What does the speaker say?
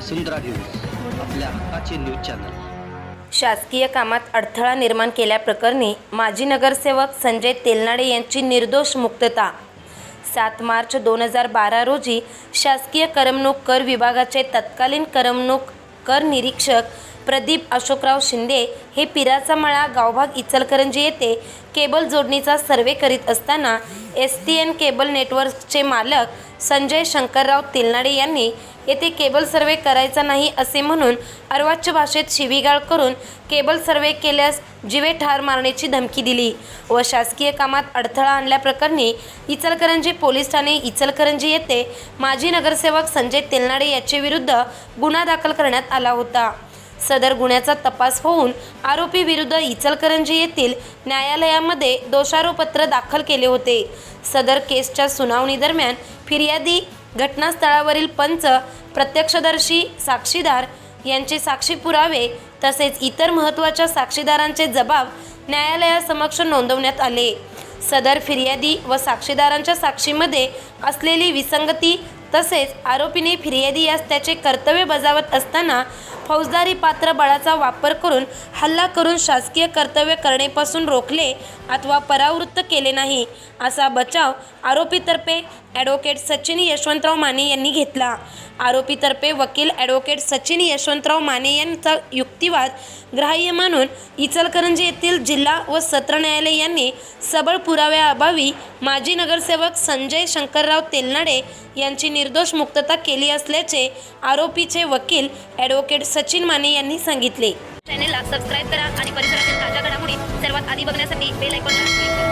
वसुंधरा news आपल्या हक्काचे news channel. शासकीय कामात अडथळा निर्माण केल्याप्रकरणी माजी नगरसेवक संजय तेलनाडे यांची निर्दोष मुक्तता. सात मार्च दोन हजार बारा रोजी शासकीय करमणूक कर विभागाचे तत्कालीन करमणूक कर निरीक्षक प्रदीप अशोकराव शिंदे हे पिराचा मळा गावभाग इचलकरंजी येथे केबल जोडणीचा सर्वे करीत असताना एस टी एन केबल नेटवर्कचे मालक संजय शंकरराव तेलनाडे यांनी येथे केबल सर्वे करायचा नाही असे म्हणून अर्वाच्य भाषेत शिवीगाळ करून केबल सर्वे केल्यास जिवे ठार मारण्याची धमकी दिली व शासकीय कामात अडथळा आणल्याप्रकरणी इचलकरंजी पोलीस ठाणे इचलकरंजी येथे माजी नगरसेवक संजय तेलनाडे याच्याविरुद्ध विरुद्ध गुन्हा दाखल करण्यात आला होता. सदर गुन्ह्याचा तपास होऊन आरोपी विरुद्ध इचलकरंजी येथील न्यायालयामध्ये दोषारोपत्र दाखल केले होते. सदर केसच्या सुनावणी दरम्यान फिर्यादी घटनास्थळावरील पंच प्रत्यक्षदर्शी साक्षीदार यांचे साक्षी पुरावे तसेच इतर महत्त्वाच्या साक्षीदारांचे जबाब न्यायालयासमक्ष नोंदवण्यात आले. सदर फिर्यादी व साक्षीदारांच्या साक्षीमध्ये असलेली विसंगती तसेच आरोपीने फिर्यादी यास त्याचे कर्तव्य बजावत असताना फौजदारी पात्र बळाचा वापर करून हल्ला करून शासकीय कर्तव्य करणेपासून रोखले अथवा परावृत्त केले नाही असा बचाव आरोपीतर्फे ॲडव्होकेट सचिन यशवंतराव माने यांनी घेतला. आरोपीतर्फे वकील ॲडव्होकेट सचिन यशवंतराव माने यांचा युक्तिवाद ग्राह्य मानून इचलकरंजी येथील जिल्हा व सत्र न्यायालय यांनी सबळ पुराव्याअभावी माजी नगरसेवक संजय शंकरराव तेलनाडे यांची निर्दोष मुक्तता केली असल्याचे आरोपीचे वकील ॲडव्होकेट सचिन माने यांनी सांगितले. चॅनेलला सबस्क्राईब करा आणि परिसरातील ताज्या घडामोडी सर्वात आधी बघण्यासाठी बेल ऐकून